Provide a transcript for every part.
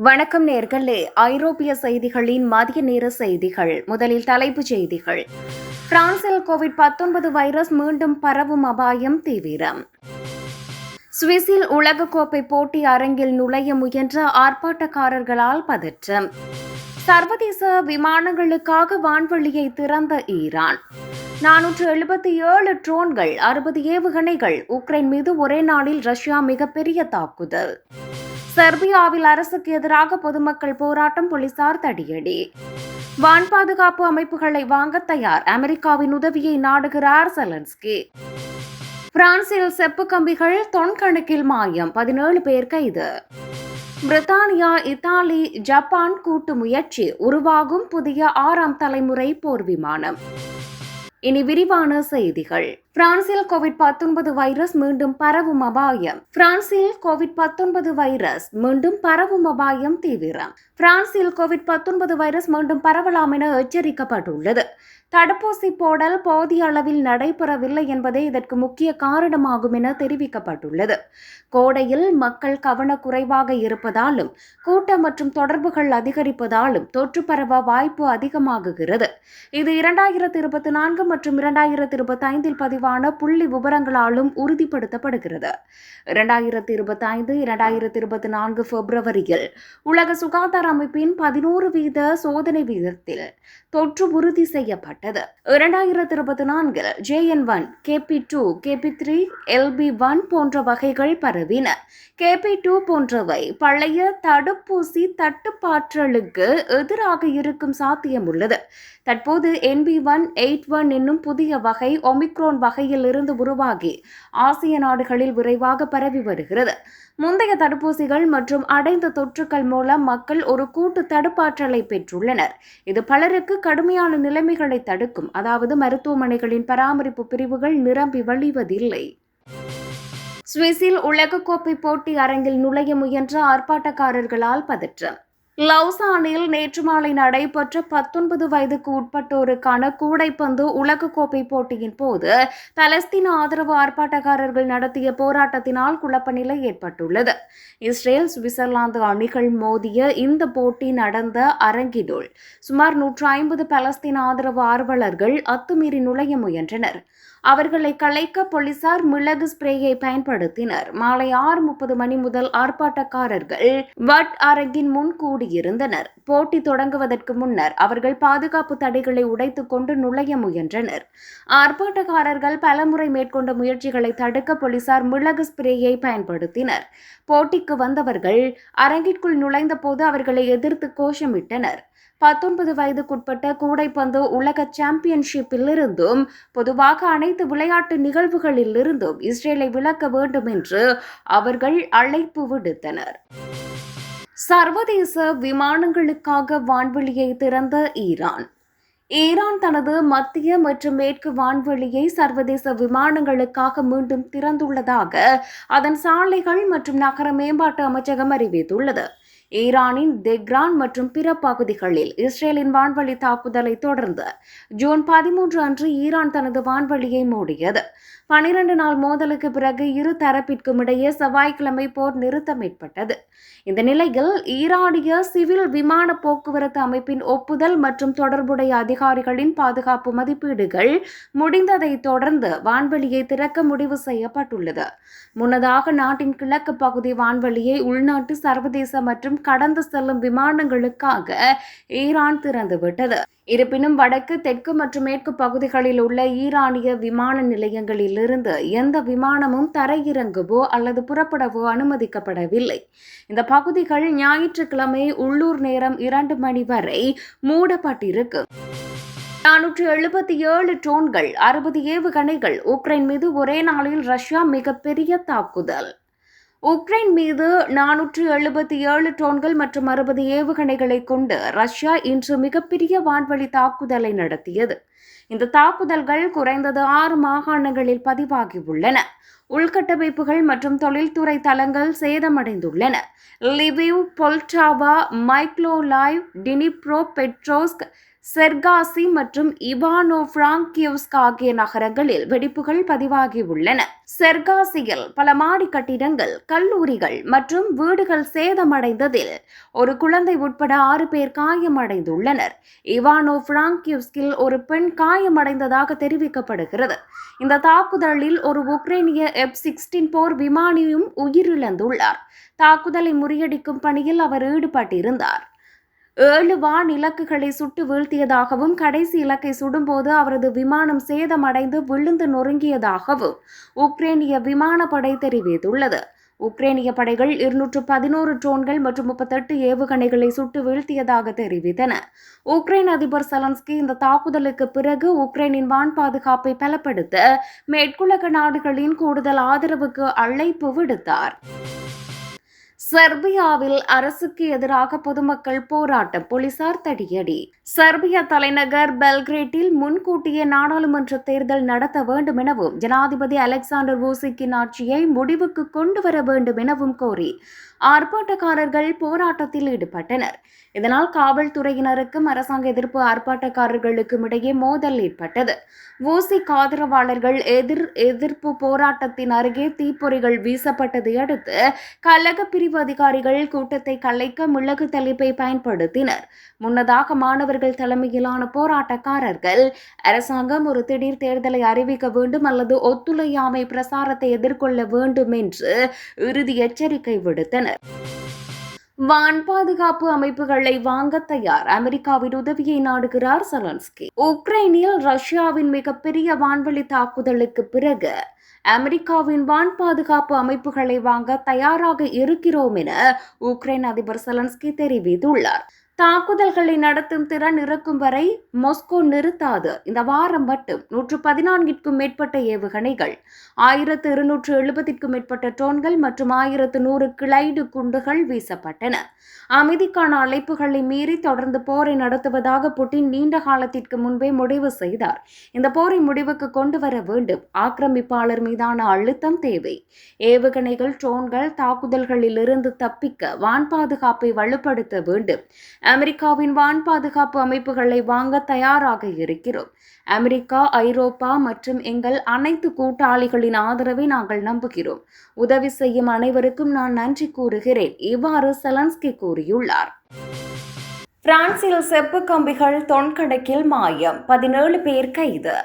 வணக்கம் நேர்களே. ஐரோப்பிய செய்திகளின் மதிய நேர செய்திகள். முதலில் தலைப்புச் செய்திகள். பிரான்சில் கோவிட் 19 வைரஸ் மீண்டும் பரவும் அபாயம் தீவிரம். சுவிஸில் உலகக்கோப்பை போட்டி அரங்கில் நுழைய முயன்ற ஆர்ப்பாட்டக்காரர்களால் பதற்றம். சர்வதேச விமானங்களுக்காக வான்வெளியை திறந்த ஈரான். நானூற்று எழுபத்தி ஏழு ட்ரோன்கள் அறுபது ஏவுகணைகள் உக்ரைன் மீது ஒரே நாளில் ரஷ்யா மிகப்பெரிய தாக்குதல். செர்பியாவில் அரசுக்கு எதிராக பொதுமக்கள் போராட்டம் போலீசார் தடியடி. வான் பாதுகாப்பு அமைப்புகளை வாங்க தயார். அமெரிக்காவின் உதவியை நாடுகிறார் செலன்ஸ்கி. பிரான்சில் செப்பு கம்பிகள் தொன்கணக்கில் மாயம். பதினேழு பேர் கைது. பிரித்தானியா இத்தாலி ஜப்பான் கூட்டு முயற்சி. உருவாகும் புதிய ஆறாம் தலைமுறை போர் விமானம். இனி விரிவான செய்திகள். பிரான்சில் கோவிட் 19 வைரஸ் மீண்டும் பரவும் அபாயம் பிரான்சில் கோவிட் 19 வைரஸ் மீண்டும் பரவும் அபாயம் தீவிரம் பிரான்சில் கோவிட் 19 வைரஸ் மீண்டும் பரவலாம் என எச்சரிக்கப்பட்டுள்ளது தடுப்பூசி போடல் போதிய அளவில் நடைபெறவில்லை என்பதே இதற்கு முக்கிய காரணமாகும் என தெரிவிக்கப்பட்டுள்ளது கோடையில் மக்கள் கவனக்குறைவாக இருப்பதாலும் கூட்டம் மற்றும் தொடர்புகள் அதிகரிப்பதாலும் தொற்று பரவ வாய்ப்பு அதிகமாகுகிறது இது இரண்டாயிரத்தி இருபத்தி நான்கு மற்றும் இரண்டாயிரத்தி இருபத்தி ஐந்தில் பதிவான புள்ளி விவரங்களாலும் உறுதிப்படுத்தப்படுகிறது. இரண்டாயிரத்தி இருபத்தி ஐந்து இரண்டாயிரத்தி இருபத்தி நான்கு பிப்ரவரியில் உலக சுகாதார அமைப்பின் பதினோரு வீத சோதனை வீதத்தில் தொற்று உறுதி செய்யப்பட்டது. இரண்டாயிரத்தி இருபத்தி நான்கில் J N one KP two KP three LP one போன்ற வகைகள் பரவின. கேபி டூ போன்றவை பழைய தடுப்பூசி தட்டுப்பாற்றலுக்கு எதிராக இருக்கும் சாத்தியம் உள்ளது. தற்போது என்பி ஒன் எயிட் ஒன் என்னும் புதிய வகை ஒமிக்ரோன் வகையிலிருந்து உருவாகி ஆசிய நாடுகளில் விரைவாக பரவி வருகிறது. முந்தைய தடுப்பூசிகள் மற்றும் அடைந்த தொற்றுக்கள் மூலம் மக்கள் ஒரு கூட்டு தடுப்பாற்றலை பெற்றுள்ளனர். இது பலருக்கு கடுமையான நிலைமைகளை தடுக்கும். அதாவது மருத்துவமனைகளின் பராமரிப்பு பிரிவுகள் நிரம்பி வழிவதில்லை. சுவிஸில் உலகக்கோப்பை போட்டி அரங்கில் நுழைய முயன்ற ஆர்ப்பாட்டக்காரர்களால் பதற்றம். லவுசானில் நேற்று மாலை நடைபெற்ற பத்தொன்பது வயதுக்கு உட்பட்டோருக்கான கூடைப்பந்து உலகக்கோப்பை போட்டியின் போது பலஸ்தீன ஆதரவு ஆர்ப்பாட்டக்காரர்கள் நடத்திய போராட்டத்தினால் குழப்ப நிலை ஏற்பட்டுள்ளது. இஸ்ரேல் சுவிட்சர்லாந்து அணிகள் மோதிய இந்த போட்டி நடந்த அரங்கினுள் சுமார் நூற்று ஐம்பது பலஸ்தீன ஆதரவு ஆர்வலர்கள் அத்துமீறி நுழைய முயன்றனர். அவர்களை கலைக்க போலீசார் மிளகு ஸ்ப்ரேயை பயன்படுத்தினர். மாலை ஆறு முப்பது மணி முதல் ஆர்ப்பாட்டக்காரர்கள் வட் அரங்கின் முன் கூடி இருந்தனர். போட்டி தொடங்குவதற்கு முன்னர் அவர்கள் பாதுகாப்பு தடைகளை உடைத்துக் கொண்டு நுழைய முயன்றனர். ஆர்ப்பாட்டக்காரர்கள் பலமுறை மேற்கொண்ட முயற்சிகளை தடுக்க போலீசார் மிளகு ஸ்ப்ரேயை பயன்படுத்தினர். போட்டிக்கு வந்தவர்கள் அரங்கிற்குள் நுழைந்த போது அவர்களை எதிர்த்து கோஷமிட்டனர். பத்தொன்பது வயதுக்குட்பட்ட கூடைப்பந்து உலக சாம்பியன்ஷிப்பில் இருந்தும் பொதுவாக அனைத்து விளையாட்டு நிகழ்வுகளில் இருந்தும் இஸ்ரேலை விலக்க வேண்டும் என்று அவர்கள் அழைப்பு விடுத்தனர். சர்வதேச விமானங்களுக்காக வான்வெளியை திறந்த ஈரான். ஈரான் தனது மத்திய மற்றும் மேற்கு வான்வெளியை சர்வதேச விமானங்களுக்காக மீண்டும் திறந்துள்ளதாக அதன் சாலைகள் மற்றும் நகர மேம்பாட்டு அமைச்சகம் அறிவித்துள்ளது. ஈரானின் தெக்ரான் மற்றும் பிற பகுதிகளில் இஸ்ரேலின் வான்வழி தாக்குதலை தொடர்ந்து ஜூன் பதிமூன்று அன்று ஈரான் தனது வான்வழியை மூடியது. பனிரெண்டு நாள் மோதலுக்கு பிறகு இரு தரப்பிற்கும் இடையே செவ்வாய்க்கிழமை போர் நிறுத்தம் ஏற்பட்டது. இந்த நிலையில் ஈரானிய சிவில் விமான போக்குவரத்து அமைப்பின் ஒப்புதல் மற்றும் தொடர்புடைய அதிகாரிகளின் பாதுகாப்பு மதிப்பீடுகள் முடிந்ததை தொடர்ந்து வான்வெளியை திறக்க முடிவு செய்யப்பட்டுள்ளது. முன்னதாக நாட்டின் கிழக்கு பகுதி வான்வெளியை உள்நாட்டு சர்வதேச மற்றும் கடந்து செல்லும் விமானங்களுக்காக ஈரான் திறந்துவிட்டது. இருப்பினும் வடக்கு தெற்கு மற்றும் மேற்கு பகுதிகளில் உள்ள ஈரானிய விமான நிலையங்களிலிருந்து எந்த விமானமும் தரையிறங்கவோ அல்லது புறப்படவோ அனுமதிக்கப்படவில்லை. இந்த பகுதிகள் ஞாயிற்றுக்கிழமை உள்ளூர் நேரம் இரண்டு மணி வரை மூடப்பட்டிருக்கு. நானூற்று எழுபத்தி ஏழு ட்ரோன்கள் அறுபது ஏவுகணைகள் உக்ரைன் மீது ஒரே நாளில் ரஷ்யா மிகப்பெரிய தாக்குதல். உக்ரைன் மீது நானூற்று எழுபத்தி ஏழு டோன்கள் மற்றும் அறுபது ஏவுகணைகளை கொண்டு ரஷ்யா இன்று மிகப்பெரிய வான்வழி தாக்குதலை நடத்தியது. இந்த தாக்குதல்கள் குறைந்தது ஆறு மாகாணங்களில் பதிவாகியுள்ளன. உள்கட்டமைப்புகள் மற்றும் தொழில்துறை தளங்கள் சேதமடைந்துள்ளன. Lviv Poltava Mykolaiv Dnipro Petrovsk Cherkasy மற்றும் இவானோ பிராங்கியோஸ்க் ஆகிய நகரங்களில் வெடிப்புகள் பதிவாகியுள்ளன. செர்காசியில் பல மாடி கட்டிடங்கள் கல்லூரிகள் மற்றும் வீடுகள் சேதமடைந்ததில் ஒரு குழந்தை உட்பட ஆறு பேர் காயமடைந்துள்ளனர். இவானோ பிராங்கியோஸ்கில் ஒரு பெண் காயமடைந்ததாக தெரிவிக்கப்படுகிறது. இந்த தாக்குதலில் ஒரு உக்ரைனிய எப் சிக்ஸ்டீன் போர் விமானியும் உயிரிழந்துள்ளார். தாக்குதலை முறியடிக்கும் பணியில் அவர் ஈடுபட்டிருந்தார். ஏழு வான் இலக்குகளை சுட்டு வீழ்த்தியதாகவும் கடைசி இலக்கை சுடும்போது அவரது விமானம் சேதமடைந்து விழுந்து நொறுங்கியதாகவும் உக்ரேனிய விமானப்படை தெரிவித்துள்ளது. உக்ரேனிய படைகள் இருநூற்று பதினோரு ட்ரோன்கள் மற்றும் முப்பத்தெட்டு ஏவுகணைகளை சுட்டு வீழ்த்தியதாக தெரிவித்தன. உக்ரைன் அதிபர் செலன்ஸ்கி இந்த தாக்குதலுக்கு பிறகு உக்ரைனின் வான் பாதுகாப்பை பலப்படுத்த மேற்குலக நாடுகளின் கூடுதல் ஆதரவுக்கு அழைப்பு விடுத்தார். செர்பியாவில் அரசுக்கு எதிராக பொதுமக்கள் போராட்டம் போலீசார் தடியடி. செர்பிய தலைநகர் பெல்கிரேட்டில் முன்கூட்டியே நாடாளுமன்ற தேர்தல் நடத்த வேண்டும் எனவும் ஜனாதிபதி அலெக்சாண்டர் ஓசிக்கின் ஆட்சியை முடிவுக்கு கொண்டு வர வேண்டும் எனவும் கோரி ஆர்ப்பாட்டக்காரர்கள் போராட்டத்தில் ஈடுபட்டனர். இதனால் காவல்துறையினருக்கும் அரசாங்க எதிர்ப்பு ஆர்ப்பாட்டக்காரர்களுக்கும் இடையே மோதல் ஏற்பட்டது. வூசிக் ஆதரவாளர்கள் எதிர் எதிர்ப்பு போராட்டத்தின் அருகே தீப்பொறிகள் வீசப்பட்டதை அடுத்து கழக பிரிவு அதிகாரிகள் கூட்டத்தை கலைக்க மிளகு தெளிப்பை பயன்படுத்தினர். முன்னதாக மாணவர்கள் தலைமையிலான போராட்டக்காரர்கள் அரசாங்கம் ஒரு திடீர் தேர்தலை அறிவிக்க வேண்டும் அல்லது ஒத்துழையாமை பிரசாரத்தை எதிர்கொள்ள வேண்டும் என்று இறுதி எச்சரிக்கை விடுத்தனர். வான் பாதுகாப்பு அமைப்புகளை வாங்க தயார். அமெரிக்காவின் உதவியை நாடுகிறார் செலன்ஸ்கி. உக்ரைனில் ரஷ்யாவின் மிகப்பெரிய வான்வெளி தாக்குதலுக்கு பிறகு அமெரிக்காவின் வான் பாதுகாப்பு அமைப்புகளை வாங்க தயாராக இருக்கிறோம் என உக்ரைன் அதிபர் செலன்ஸ்கி தெரிவித்துள்ளார். தாக்குதல்களை நடத்தும் திறன் இருக்கும் வரை மொஸ்கோ நிறுத்தாது. இந்த வாரம் மட்டும் நூற்று பதினான்கிற்கும் மேற்பட்ட ஏவுகணைகள் ஆயிரத்து இருநூற்று எழுபதிற்கும் மேற்பட்ட ட்ரோன்கள் மற்றும் ஆயிரத்து நூறு கிளைடு குண்டுகள் வீசப்பட்டன. அமைதிக்கான அழைப்புகளை மீறி தொடர்ந்து போரை நடத்துவதாக புட்டின் நீண்ட காலத்திற்கு முன்பே முடிவு செய்தார். இந்த போரை முடிவுக்கு கொண்டு வர வேண்டும். ஆக்கிரமிப்பாளர் மீதான அழுத்தம் தேவை. ஏவுகணைகள் ட்ரோன்கள் தாக்குதல்களில் இருந்து தப்பிக்க வான் பாதுகாப்பை வலுப்படுத்த வேண்டும். அமெரிக்காவின் வான் பாதுகாப்பு அமைப்புகளை வாங்க தயாராக இருக்கிறோம். அமெரிக்கா ஐரோப்பா மற்றும் எங்கள் அனைத்து கூட்டாளிகளின் ஆதரவை நாங்கள் நம்புகிறோம். உதவி செய்யும் அனைவருக்கும் நான் நன்றி கூறுகிறேன் இவ்வாறு செலன்ஸ்கி கூறியுள்ளார். பிரான்சில் செப்பு கம்பிகள் தொன்கணக்கில் மாயம் பதினேழு பேர் கைது.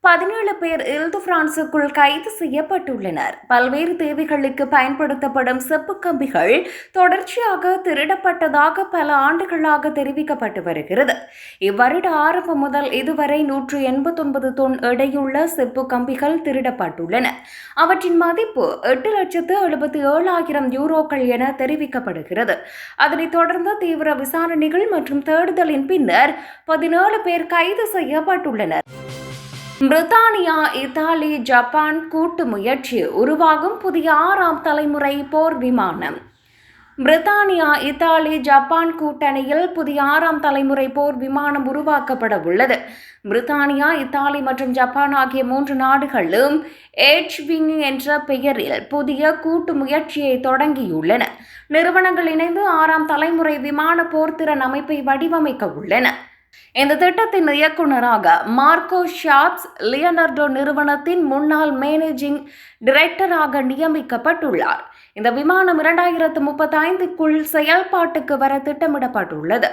பதினேழு பேர் இல்து பிரான்சுக்குள் கைது செய்யப்பட்டுள்ளனர். பல்வேறு தேவைகளுக்கு பயன்படுத்தப்படும் செப்பு கம்பிகள் தொடர்ச்சியாக திருடப்பட்டதாக பல ஆண்டுகளாக தெரிவிக்கப்பட்டு வருகிறது. இவ்வருட ஆரம்பம் முதல் இதுவரை நூற்று எண்பத்தொன்பது தொன் எடையுள்ள செப்பு கம்பிகள் திருடப்பட்டுள்ளன. அவற்றின் மதிப்பு எட்டு லட்சத்து எழுபத்தி ஏழாயிரம் யூரோக்கள் என தெரிவிக்கப்படுகிறது. அதனைத் தொடர்ந்து தீவிர விசாரணைகள் மற்றும் தேடுதலின் பின்னர் பதினேழு பேர் கைது செய்யப்பட்டுள்ளனர். பிரித்தானியா இத்தாலி ஜப்பான் கூட்டு முயற்சி உருவாகும் புதிய ஆறாம் தலைமுறை போர் விமானம். பிரித்தானியா இத்தாலி ஜப்பான் கூட்டணியில் புதிய ஆறாம் தலைமுறை போர் விமானம் உருவாக்கப்பட உள்ளது. பிரித்தானியா இத்தாலி மற்றும் ஜப்பான் ஆகிய மூன்று நாடுகளும் ஏச் விங் என்ற பெயரில் புதிய கூட்டு முயற்சியை தொடங்கியுள்ளன. நிறுவனங்கள் இணைந்து ஆறாம் தலைமுறை விமான போர்த்திறன் அமைப்பை வடிவமைக்க உள்ளன. இந்த திட்டத்தின் இயக்குநராக மார்க்கோ ஷாப்ஸ் லியனர்டோ நிறுவனத்தின் முன்னாள் மேனேஜிங் டிரெக்டராக நியமிக்கப்பட்டுள்ளார். இந்த விமானம் இரண்டாயிரத்து முப்பத்தைந்துக்குள் செயல்பாட்டுக்கு வர திட்டமிடப்பட்டுள்ளது.